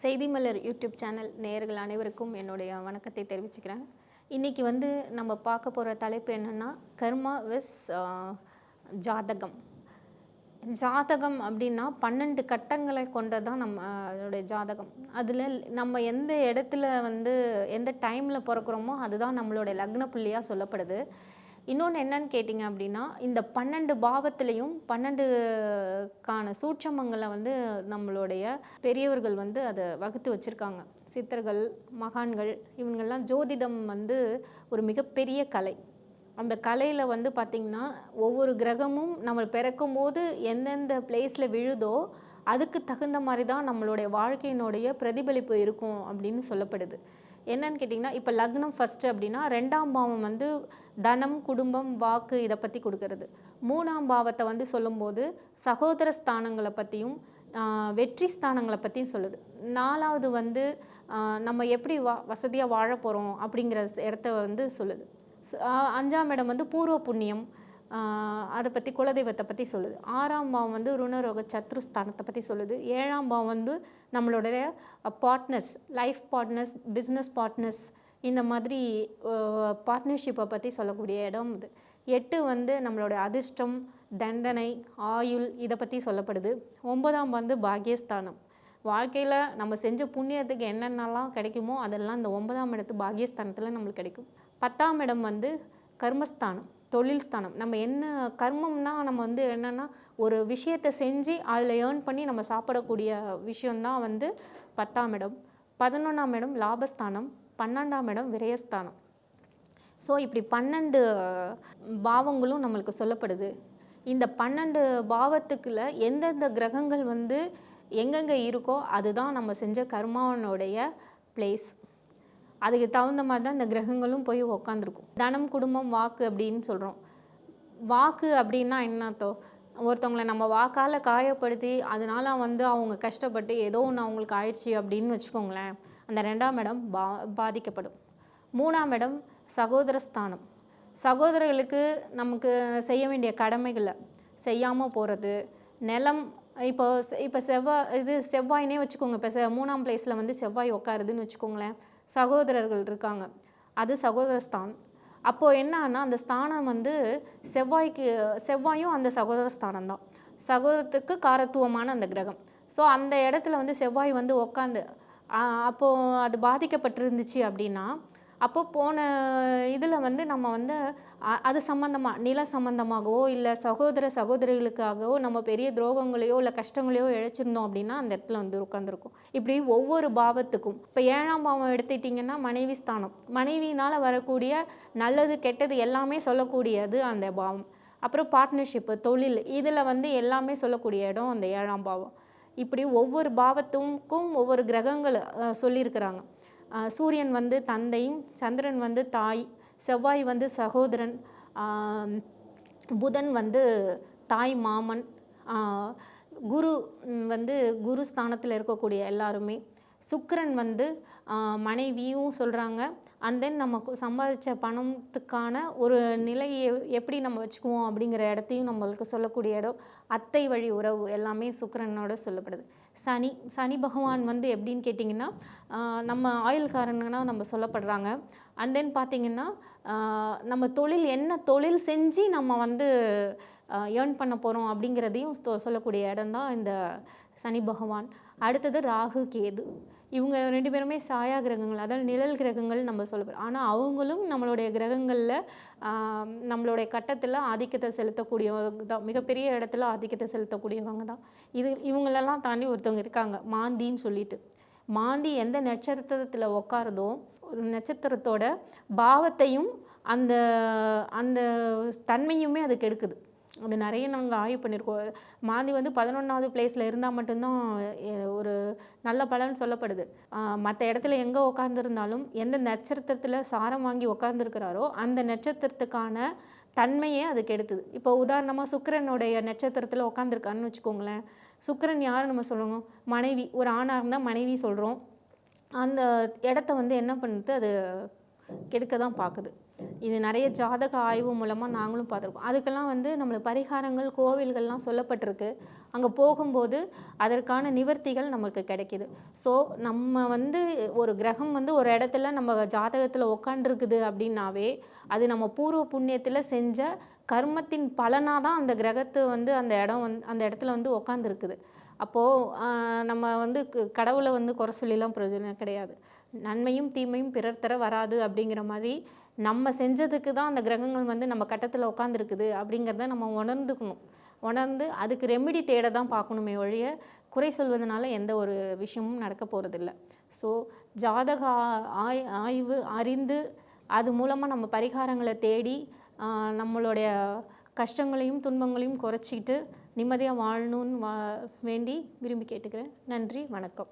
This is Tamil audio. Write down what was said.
செய்தி மலர் யூடியூப் சேனல் நேயர்கள் அனைவருக்கும் என்னுடைய வணக்கத்தை தெரிவிச்சுக்கிறேன். இன்றைக்கி வந்து நம்ம பார்க்க போகிற தலைப்பு என்னென்னா கர்மா விஸ் ஜாதகம். ஜாதகம் அப்படின்னா பன்னெண்டு கட்டங்களை கொண்டதான் நம்ம அதோடைய ஜாதகம். அதில் நம்ம எந்த இடத்துல வந்து எந்த டைமில் பிறக்கிறோமோ அதுதான் நம்மளோட லக்ன புள்ளியாக சொல்லப்படுது. இன்னொன்று என்னன்னு கேட்டிங்க அப்படின்னா இந்த பன்னெண்டு பாவத்திலையும் பன்னெண்டுக்கான சூட்சமங்களை வந்து நம்மளுடைய பெரியவர்கள் வந்து அதை வகுத்து வச்சுருக்காங்க. சித்தர்கள் மகான்கள் இவங்கெல்லாம் ஜோதிடம் வந்து ஒரு மிகப்பெரிய கலை. அந்த கலையில் வந்து பார்த்திங்கன்னா ஒவ்வொரு கிரகமும் நம்ம பிறக்கும் போது எந்தெந்த பிளேஸில் விழுதோ அதுக்கு தகுந்த மாதிரி தான் நம்மளுடைய வாழ்க்கையினுடைய பிரதிபலிப்பு இருக்கும் அப்படின்னு சொல்லப்படுது. என்னன்னு கேட்டிங்கன்னா இப்போ லக்னம் ஃபஸ்ட்டு அப்படின்னா ரெண்டாம் பாவம் வந்து தனம் குடும்பம் வாக்கு இதை பற்றி கொடுக்கறது. மூணாம் பாவத்தை வந்து சொல்லும்போது சகோதர ஸ்தானங்களை பற்றியும் வெற்றி ஸ்தானங்களை பற்றியும் சொல்லுது. நாலாவது வந்து நம்ம எப்படி வா வசதியாக வாழ போகிறோம் அப்படிங்கிற இடத்த வந்து சொல்லுது. அஞ்சாம் இடம் வந்து பூர்வ புண்ணியம். அதை பற்றி குலதெய்வத்தை பற்றி சொல்லுது. ஆறாம் பாவம் வந்து ருணரோக சத்ருஸ்தானத்தை பற்றி சொல்லுது. ஏழாம் பாவம் வந்து நம்மளுடைய partners life partners business partners இந்த மாதிரி பார்ட்னர்ஷிப்பை பற்றி சொல்லக்கூடிய இடம் இது. எட்டு வந்து நம்மளுடைய அதிர்ஷ்டம் தண்டனை ஆயுள் இதை பற்றி சொல்லப்படுது. ஒன்பதாம் வந்து பாக்யஸ்தானம். வாழ்க்கையில் நம்ம செஞ்ச புண்ணியத்துக்கு என்னென்னலாம் கிடைக்குமோ அதெல்லாம் இந்த ஒன்பதாம் இடத்து பாக்யஸ்தானத்தில் நம்மளுக்கு கிடைக்கும். பத்தாம் இடம் வந்து கர்மஸ்தானம். தொழில் ஸ்தானம். நம்ம என்ன கர்மம்னா நம்ம வந்து என்னென்னா ஒரு விஷயத்தை செஞ்சு அதில் ஏர்ன் பண்ணி நம்ம சாப்பிடக்கூடிய விஷயந்தான் வந்து பத்தாம் இடம். பதினொன்றாம் இடம் லாபஸ்தானம் பன்னெண்டாம் இடம் விரயஸ்தானம். ஸோ இப்படி பன்னெண்டு பாவங்களும் நம்மளுக்கு சொல்லப்படுது. இந்த பன்னெண்டு பாவத்துக்குள்ள எந்தெந்த கிரகங்கள் வந்து எங்கெங்கே இருக்கோ அதுதான் நம்ம செஞ்ச கர்மாவனுடைய பிளேஸ் அதுக்கு தகுந்த மாதிரி தான் இந்த கிரகங்களும் போய் உக்காந்துருக்கும். தனம் குடும்பம் வாக்கு அப்படின்னு சொல்கிறோம் வாக்கு அப்படின்னா என்னத்தோ ஒருத்தவங்களை நம்ம வாக்கால் காயப்படுத்தி அதனால் வந்து அவங்க கஷ்டப்பட்டு ஏதோ ஒன்று அவங்களுக்கு ஆயிடுச்சு அப்படின்னு வச்சுக்கோங்களேன். அந்த ரெண்டாம் இடம் பா பாதிக்கப்படும். மூணாம் இடம் சகோதரஸ்தானம் சகோதரர்களுக்கு நமக்கு செய்ய வேண்டிய கடமைகளை செய்யாமல் போகிறது நிலம் இப்போ இப்போ செவ்வாய் இது செவ்வாய்னே வச்சுக்கோங்க. இப்போ செ மூணாம் பிளேஸில் வந்து செவ்வாய் உட்காருதுன்னு வச்சுக்கோங்களேன். சகோதரர்கள் இருக்காங்க. அது சகோதரஸ்தான் அப்போது என்னன்னா அந்த ஸ்தானம் வந்து செவ்வாய்க்கு செவ்வாயும் அந்த சகோதர ஸ்தானம் தான் சகோதரத்துக்கு காரத்துவமான அந்த கிரகம். ஸோ அந்த இடத்துல வந்து செவ்வாய் வந்து உக்காந்து அப்போது அது பாதிக்கப்பட்டிருந்துச்சு அப்படின்னா அப்போது போன இதில் வந்து நம்ம வந்து அது சம்மந்தமாக நில சம்மந்தமாகவோ இல்லை சகோதர சகோதரிகளுக்காகவோ நம்ம பெரிய துரோகங்களையோ இல்லை கஷ்டங்களையோ இழைச்சிருந்தோம் அப்படின்னா அந்த இடத்துல வந்து உட்காந்துருக்கும் இப்படி ஒவ்வொரு பாவத்துக்கும் இப்போ ஏழாம் பாவம் எடுத்துட்டிங்கன்னா மனைவி ஸ்தானம். மனைவினால் வரக்கூடிய நல்லது கெட்டது எல்லாமே சொல்லக்கூடியது அந்த பாவம். அப்புறம் பார்ட்னர்ஷிப்பு தொழில் இதில் வந்து எல்லாமே சொல்லக்கூடிய இடம் அந்த ஏழாம் பாவம். இப்படி ஒவ்வொரு பாவத்துக்கும் ஒவ்வொரு கிரகங்கள் சொல்லியிருக்கிறாங்க. சூரியன் வந்து தந்தையும் சந்திரன் வந்து தாய் செவ்வாய் வந்து சகோதரன் புதன் வந்து தாய் மாமன் குரு வந்து குரு ஸ்தானத்தில் இருக்கக்கூடிய எல்லாருமே சுக்கிரன் வந்து மனைவியும் சொல்கிறாங்க அண்ட் தென் நமக்கு சம்பாதிச்ச பணத்துக்கான ஒரு நிலையை எப்படி நம்ம வச்சுக்குவோம் அப்படிங்கிற இடத்தையும் நம்மளுக்கு சொல்லக்கூடிய இடம் அத்தை வழி உறவு எல்லாமே சுக்கரனோட சொல்லப்படுது. சனி சனி பகவான் வந்து எப்படின்னு கேட்டிங்கன்னா நம்ம ஆயுள்காரங்கன்னா நம்ம சொல்லப்படுறாங்க. அண்ட் தென் பார்த்திங்கன்னா நம்ம தொழில் என்ன தொழில் செஞ்சு நம்ம வந்து ஏர்ன் பண்ண போகிறோம் அப்படிங்கிறதையும் சொ- சொல்லக்கூடிய இடம் தான் இந்த சனி பகவான். அடுத்தது ராகு கேது. இவங்க ரெண்டு பேருமே சாயா கிரகங்கள். அதாவது நிழல் கிரகங்கள் நம்ம சொல்ல ஆனால் அவங்களும் நம்மளுடைய கிரகங்களில் நம்மளுடைய கட்டத்தில் ஆதிக்கத்தை செலுத்தக்கூடியவங்க தான். மிகப்பெரிய இடத்துல ஆதிக்கத்தை செலுத்தக்கூடியவங்க தான். இது இவங்களெல்லாம் தாண்டி ஒருத்தவங்க இருக்காங்க. மாந்தின்னு சொல்லிட்டு. மாந்தி எந்த நட்சத்திரத்தில் உட்காருதோ நட்சத்திரத்தோட பாவத்தையும் அந்த அந்த தன்மையுமே அது கெடுக்குது அது நிறைய நாங்கள் ஆய்வு பண்ணியிருக்கோம் மாந்தி வந்து பதினொன்றாவது பிளேஸில் இருந்தால் மட்டும்தான் ஒரு நல்ல பலன் சொல்லப்படுது. மற்ற இடத்துல எங்கே உட்காந்துருந்தாலும் எந்த நட்சத்திரத்தில் சாரம் வாங்கி உட்காந்துருக்கிறாரோ அந்த நட்சத்திரத்துக்கான தன்மையே அது கெடுத்துது இப்போ உதாரணமாக சுக்கிரனுடைய நட்சத்திரத்தில் உட்காந்துருக்கான்னு வச்சுக்கோங்களேன். சுக்கிரன் யார் நம்ம சொல்லணும்? மனைவி. ஒரு ஆணாக இருந்தால் மனைவி சொல்கிறோம் அந்த இடத்த வந்து என்ன பண்ணுது? அது கெடுக்க தான் பார்க்குது இது நிறைய ஜாதக ஆய்வு மூலமாக நாங்களும் பார்த்துருக்கோம். அதுக்கெல்லாம் வந்து நம்மளுக்கு பரிகாரங்கள் கோவில்கள்லாம் சொல்லப்பட்டிருக்கு. அங்கே போகும்போது அதற்கான நிவர்த்திகள் நம்மளுக்கு கிடைக்கிது. ஸோ நம்ம வந்து ஒரு கிரகம் வந்து ஒரு இடத்துல நம்ம ஜாதகத்தில் உக்காண்டிருக்குது அப்படின்னாவே அது நம்ம பூர்வ புண்ணியத்தில் செஞ்ச கர்மத்தின் பலனாக தான் அந்த கிரகத்தை வந்து அந்த இடம் வந்து அந்த இடத்துல வந்து உக்காந்துருக்குது. அப்போது நம்ம வந்து க- கடவுளை வந்து குறை சொல்லிலாம் பிரயோஜனம் கிடையாது. நன்மையும் தீமையும் பிறர் தர வராது அப்படிங்கிற மாதிரி நம்ம செஞ்சதுக்கு தான் அந்த கிரகங்கள் வந்து நம்ம கட்டத்தில் உட்காந்துருக்குது அப்படிங்கிறத நம்ம உணர்ந்துக்கணும். உணர்ந்து அதுக்கு ரெமெடி தேட தான் பார்க்கணுமே ஒழிய குறை சொல்வதனால எந்த ஒரு விஷயமும் நடக்க போகிறதில்ல ஸோ ஜாதக ஆ- ஆய் ஆய்வு அறிந்து அது மூலமாக நம்ம பரிகாரங்களை தேடி நம்மளுடைய கஷ்டங்களையும் துன்பங்களையும் குறைச்சிக்கிட்டு நிம்மதியாக வாழணும்னு வா வேண்டி விரும்பி கேட்டுக்கிறேன். நன்றி வணக்கம்.